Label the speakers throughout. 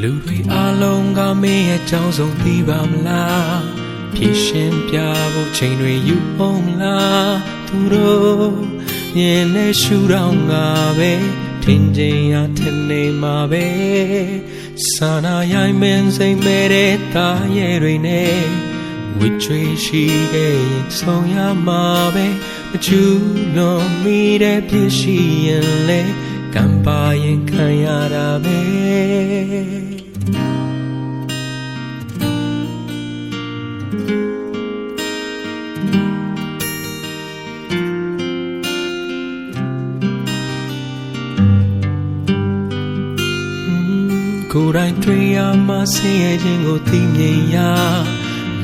Speaker 1: လူတွေအလုံးကမင်းရဲ့ကြောင်းဆုံးသိပါမလားဖြည့်ရှင်ပြဖို့ချိန်တွေယူပုံလားသူတို့မြင်နေရှူတော့ငါပဲထင်ကြင်ရထင်နေမှာပဲစာနာရိုင်းမင်းစိမ့်မဲ့တဲ့သားရဲ့တွေနဲ့ဝိချွေရှိခဲ့ရင်ဆုံးရမှာပဲ မချူလွန်မိတဲ့ဖြစ်ရှိရင်လေကံပါရင်ခံရတာပဲကိုယ်တိုင်တွေ့ရမှဆင်းရဲခြင်းကိုသိမြင်ရ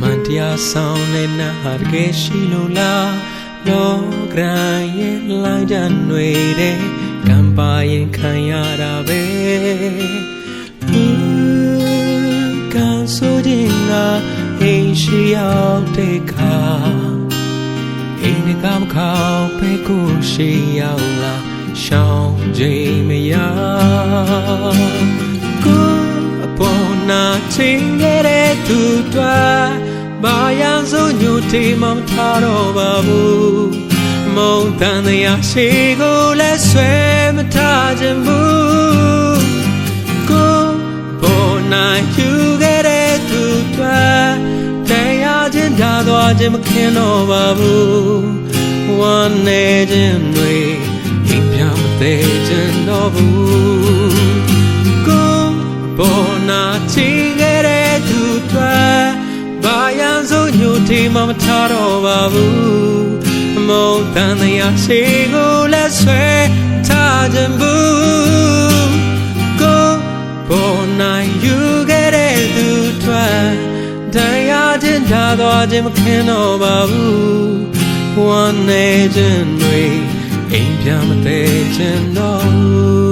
Speaker 1: မန်တရားဆောင်တဲ့နာဟာတကယ်ရှိလို့လား လောကရန်ရဲ့လိုင်းကြတွေတဲ့ကံပါရင်ခံရတာပဲကံဆိုခြင်းကအိမ်ရှိရောက်တဲ့ခါအိမ်ကမခေါဖဲကိုရှိရောက်လာရှောင်းခြင်းမရကိုအပေါ်နာချင်းခဲ့တဲ့သူတွေ ဘာရန်စိုးညိုတေမမထားတော့ပါဘူးမုံတန်တရားရှိကိုလည်းဆွဲမထားခြင်းဘူးကိုပေါ်နာယူခဲ့တဲ့သူတွေတရားချင်းဓာသွားခြင်းမခင်တော့ပါဘူးဝမ်းနေခြင်းတွေအိမ်ပြမသေးခြင်းတော့ဘူးကိုပေါ်နာချီခဲ့ စိုးညိုတီမမထားတော့ပါဘူးအမုံတန်တရားရှိကိုလည်းဆွဲထားခြင်းဘူးကိုပေါ်နိုင်ယူခဲ့တဲ့သူတွေတရားချင်းထားသွားခြင်းမခင်တော့ပါဘူးဝမ်းနေခြင်းတွေအိမ်ပြမသေးခြင်းတော့ဘူး